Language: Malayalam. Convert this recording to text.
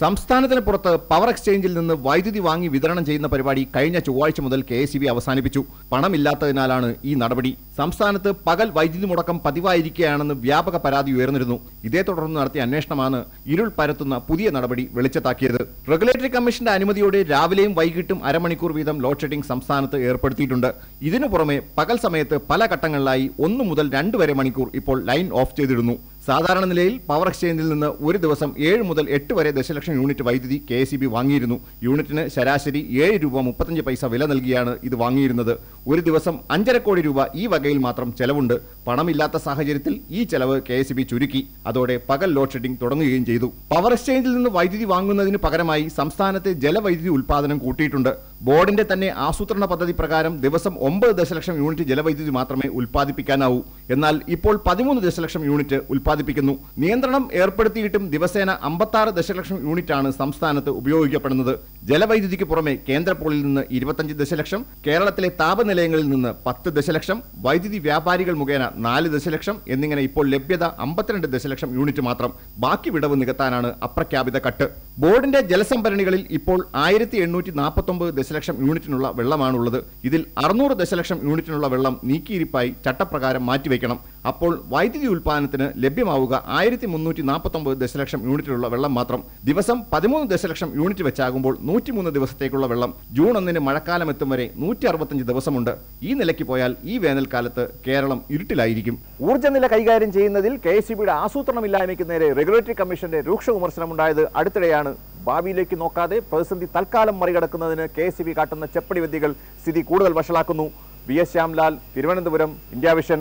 സംസ്ഥാനത്തിന് പുറത്ത് പവർ എക്സ്ചേഞ്ചിൽ നിന്ന് വൈദ്യുതി വാങ്ങി വിതരണം ചെയ്യുന്ന പരിപാടി കഴിഞ്ഞ ചൊവ്വാഴ്ച മുതൽ കെ അവസാനിപ്പിച്ചു. പണമില്ലാത്തതിനാലാണ് ഈ നടപടി. സംസ്ഥാനത്ത് പകൽ വൈദ്യുതി മുടക്കം പതിവായിരിക്കുകയാണെന്ന് വ്യാപക പരാതി ഉയർന്നിരുന്നു. ഇതേ തുടർന്ന് നടത്തിയ അന്വേഷണമാണ് ഇരുൾ പരത്തുന്ന പുതിയ നടപടി വെളിച്ചത്താക്കിയത്. റെഗുലേറ്ററി കമ്മീഷന്റെ അനുമതിയോടെ രാവിലെയും വൈകിട്ടും അരമണിക്കൂർ വീതം ലോഡ് ഷെഡിംഗ് സംസ്ഥാനത്ത് ഏർപ്പെടുത്തിയിട്ടുണ്ട്. ഇതിനു പുറമെ പകൽ സമയത്ത് പല ഘട്ടങ്ങളിലായി ഒന്നു മുതൽ രണ്ട് വരെ മണിക്കൂർ ഇപ്പോൾ ലൈൻ ഓഫ് ചെയ്തിടുന്നു. സാധാരണ നിലയിൽ പവർ എക്സ്ചേഞ്ചിൽ നിന്ന് ഒരു ദിവസം ഏഴ് മുതൽ എട്ട് വരെ ദശലക്ഷം യൂണിറ്റ് വൈദ്യുതി കെ എസ് വാങ്ങിയിരുന്നു. യൂണിറ്റിന് ശരാശരി ഏഴ് രൂപ മുപ്പത്തഞ്ച് പൈസ വില നൽകിയാണ് ഇത് വാങ്ങിയിരുന്നത്. ഒരു ദിവസം അഞ്ചര കോടി രൂപ ഈ വകയിൽ മാത്രം ചെലവുണ്ട്. പണമില്ലാത്ത സാഹചര്യത്തിൽ ഈ ചെലവ് കെ എസ് ചുരുക്കി. അതോടെ പകൽ ലോഡ് ഷെഡിംഗ് തുടങ്ങുകയും ചെയ്തു. പവർ എക്സ്ചേഞ്ചിൽ നിന്ന് വൈദ്യുതി വാങ്ങുന്നതിന് പകരമായി സംസ്ഥാനത്തെ ജലവൈദ്യുതി ഉൽപ്പാദനം കൂട്ടിയിട്ടുണ്ട്. ബോർഡിന്റെ തന്നെ ആസൂത്രണ പദ്ധതി പ്രകാരം ദിവസം ഒമ്പത് ദശലക്ഷം യൂണിറ്റ് ജലവൈദ്യുതി മാത്രമേ ഉൽപ്പാദിപ്പിക്കാനാവൂ. എന്നാൽ ഇപ്പോൾ പതിമൂന്ന് ദശലക്ഷം യൂണിറ്റ് ഉൽപ്പാദിപ്പിക്കുന്നു. നിയന്ത്രണം ഏർപ്പെടുത്തിയിട്ടും ദിവസേന അമ്പത്തി ദശലക്ഷം യൂണിറ്റാണ് സംസ്ഥാനത്ത് ഉപയോഗിക്കപ്പെടുന്നത്. ജലവൈദ്യുതിക്ക് പുറമെ കേന്ദ്ര പോളിൽ നിന്ന് ഇരുപത്തഞ്ച് ദശലക്ഷം കേരളത്തിലെ താപനിലയങ്ങളിൽ നിന്ന് പത്ത് ദശലക്ഷം വൈദ്യുതി വ്യാപാരികൾ മുഖേന നാല് ദശലക്ഷം എന്നിങ്ങനെ ഇപ്പോൾ ലഭ്യത അമ്പത്തിരണ്ട് ദശലക്ഷം യൂണിറ്റ് മാത്രം ബാക്കി വിടവ് നികത്താനാണ് അപ്രഖ്യാപിത കട്ട്. ബോർഡിന്റെ ജലസംഭരണികളിൽ ഇപ്പോൾ ആയിരത്തി എണ്ണൂറ്റി നാൽപ്പത്തൊമ്പത് ദശലക്ഷം യൂണിറ്റിനുള്ള വെള്ളമാണുള്ളത്. ഇതിൽ അറുന്നൂറ് ദശലക്ഷം യൂണിറ്റിനുള്ള വെള്ളം നീക്കിയിരിപ്പായി ചട്ടപ്രകാരം മാറ്റിവെക്കണം. അപ്പോൾ വൈദ്യുതി ഉൽപ്പാദനത്തിന് ലഭ്യമാവുക ആയിരത്തി മുന്നൂറ്റി നാൽപ്പത്തൊമ്പത് ദശലക്ഷം യൂണിറ്റിലുള്ള വെള്ളം മാത്രം. ദിവസം പതിമൂന്ന് ദശലക്ഷം യൂണിറ്റ് വെച്ചാകുമ്പോൾ നൂറ്റിമൂന്ന് ദിവസത്തേക്കുള്ള വെള്ളം ജൂൺ ഒന്നിന് മഴക്കാലം എത്തും വരെ നൂറ്റി അറുപത്തഞ്ച് ദിവസമുണ്ട്. ഈ നിലയ്ക്ക് പോയാൽ ഈ വേനൽക്കാലത്ത് കേരളം ഇരുട്ടിലായിരിക്കും. ഊർജനില കൈകാര്യം ചെയ്യുന്നതിൽ കെ എസ് ബിയുടെ ആസൂത്രണമില്ലായ്മയ്ക്ക് നേരെ റെഗുലേറ്ററി കമ്മീഷന്റെ രൂക്ഷ വിമർശനമുണ്ടായത് അടുത്തിടെയാണ്. ഭാവിയിലേക്ക് നോക്കാതെ പ്രതിസന്ധി തൽക്കാലം മറികടക്കുന്നതിന് കെ എസ് ബി കാട്ടുന്ന ചെപ്പടി വിദ്യകൾ സ്ഥിതി കൂടുതൽ വഷളാക്കുന്നു. V S Shyamlal Thiruvananthapuram India Vision.